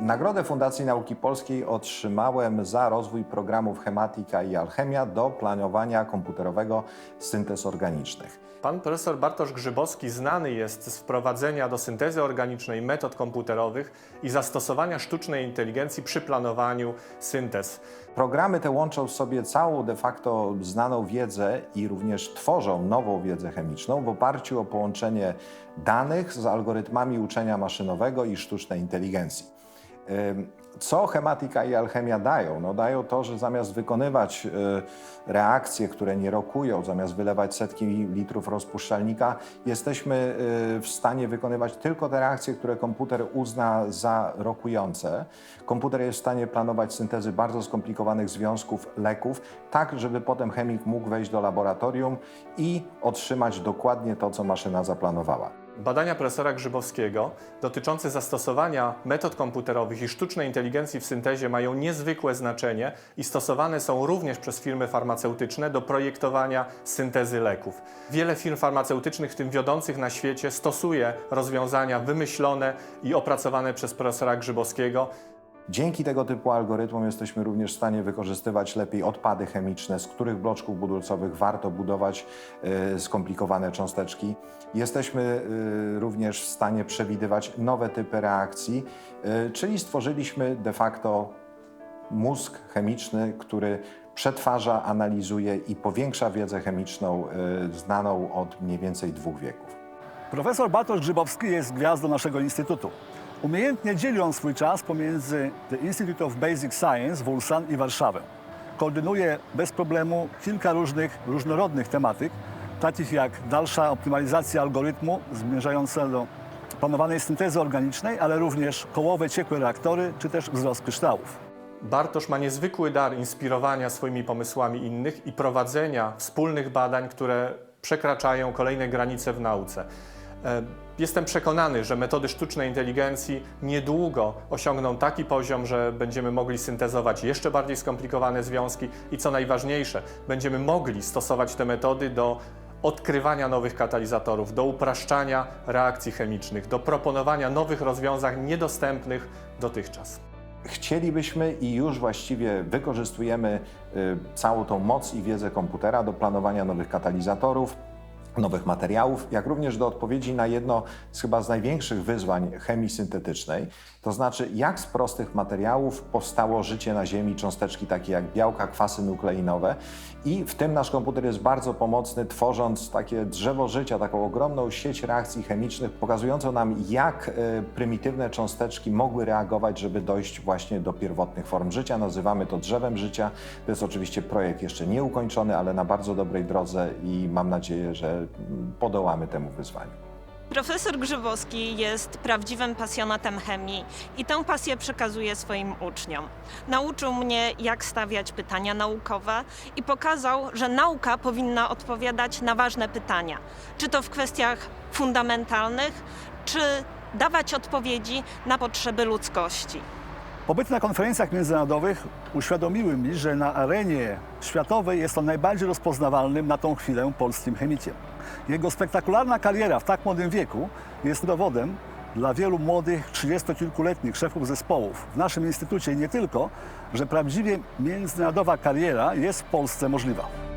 Nagrodę Fundacji Nauki Polskiej otrzymałem za rozwój programów Chematika i Alchemia do planowania komputerowego syntez organicznych. Pan profesor Bartosz Grzybowski znany jest z wprowadzenia do syntezy organicznej metod komputerowych i zastosowania sztucznej inteligencji przy planowaniu syntez. Programy te łączą w sobie całą de facto znaną wiedzę i również tworzą nową wiedzę chemiczną w oparciu o połączenie danych z algorytmami uczenia maszynowego i sztucznej inteligencji. Co chematika i alchemia dają? No dają to, że zamiast wykonywać y, reakcje, które nie rokują, zamiast wylewać setki litrów rozpuszczalnika, jesteśmy y, w stanie wykonywać tylko te reakcje, które komputer uzna za rokujące. Komputer jest w stanie planować syntezy bardzo skomplikowanych związków leków, tak żeby potem chemik mógł wejść do laboratorium i otrzymać dokładnie to, co maszyna zaplanowała. Badania profesora Grzybowskiego dotyczące zastosowania metod komputerowych i sztucznej inteligencji w syntezie mają niezwykłe znaczenie i stosowane są również przez firmy farmaceutyczne do projektowania syntezy leków. Wiele firm farmaceutycznych, w tym wiodących na świecie, stosuje rozwiązania wymyślone i opracowane przez profesora Grzybowskiego. Dzięki tego typu algorytmom jesteśmy również w stanie wykorzystywać lepiej odpady chemiczne, z których bloczków budulcowych warto budować y, skomplikowane cząsteczki. Jesteśmy y, również w stanie przewidywać nowe typy reakcji, y, czyli stworzyliśmy de facto mózg chemiczny, który przetwarza, analizuje i powiększa wiedzę chemiczną znaną od mniej więcej dwóch wieków. Profesor Bartosz Grzybowski jest gwiazdą naszego instytutu. Umiejętnie dzieli on swój czas pomiędzy The Institute of Basic Science w Ulsan i Warszawę. Koordynuje bez problemu kilka różnych, różnorodnych tematyk, takich jak dalsza optymalizacja algorytmu zmierzająca do planowanej syntezy organicznej, ale również kołowe ciekłe reaktory czy też wzrost kryształów. Bartosz ma niezwykły dar inspirowania swoimi pomysłami innych i prowadzenia wspólnych badań, które przekraczają kolejne granice w nauce. E, Jestem przekonany, że metody sztucznej inteligencji niedługo osiągną taki poziom, że będziemy mogli syntezować jeszcze bardziej skomplikowane związki i co najważniejsze, będziemy mogli stosować te metody do odkrywania nowych katalizatorów, do upraszczania reakcji chemicznych, do proponowania nowych rozwiązań niedostępnych dotychczas. Chcielibyśmy i już właściwie wykorzystujemy y, całą tą moc i wiedzę komputera do planowania nowych katalizatorów, nowych materiałów, jak również do odpowiedzi na jedno z chyba z największych wyzwań chemii syntetycznej, to znaczy jak z prostych materiałów powstało życie na Ziemi, cząsteczki takie jak białka, kwasy nukleinowe i w tym nasz komputer jest bardzo pomocny, tworząc takie drzewo życia, taką ogromną sieć reakcji chemicznych, pokazującą nam jak e, prymitywne cząsteczki mogły reagować, żeby dojść właśnie do pierwotnych form życia. Nazywamy to drzewem życia. To jest oczywiście projekt jeszcze nieukończony, ale na bardzo dobrej drodze i mam nadzieję, że podołamy temu wyzwaniu. Profesor Grzybowski jest prawdziwym pasjonatem chemii i tę pasję przekazuje swoim uczniom. Nauczył mnie, jak stawiać pytania naukowe i pokazał, że nauka powinna odpowiadać na ważne pytania. Czy to w kwestiach fundamentalnych, czy dawać odpowiedzi na potrzeby ludzkości. Pobyty na konferencjach międzynarodowych uświadomiły mi, że na arenie światowej jest on najbardziej rozpoznawalnym na tą chwilę polskim chemikiem. Jego spektakularna kariera w tak młodym wieku jest dowodem dla wielu młodych, trzydziestokilkuletnich szefów zespołów w naszym instytucie i nie tylko, że prawdziwie międzynarodowa kariera jest w Polsce możliwa.